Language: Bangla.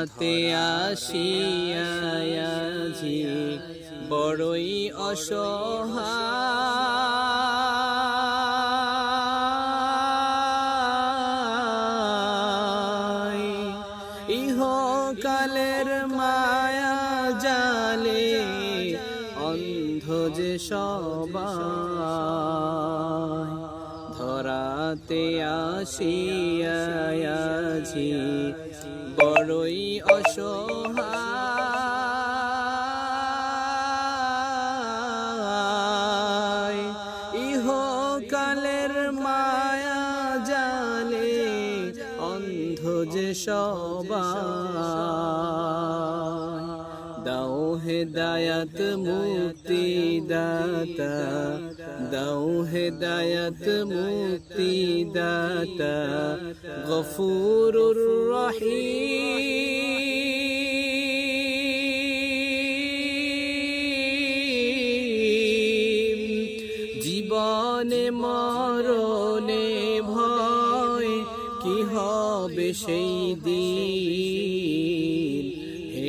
ধরাতে আসিয়াছি বড়ই অসহায়। ইহকালের মায়া জালে অন্ধ যে সবাই। ধরাতে আসিয়াছি। বড়ই অসহায়। ইহকালের মায়া জালে অন্ধ যে সবাই। দাও হেদায়াত মুক্তি দাতা দাও হেদায়াত মুক্তি দাতা গফুরুর রহিম। জীবনে মরণে ভয়, কি হবে সেই দিন? হে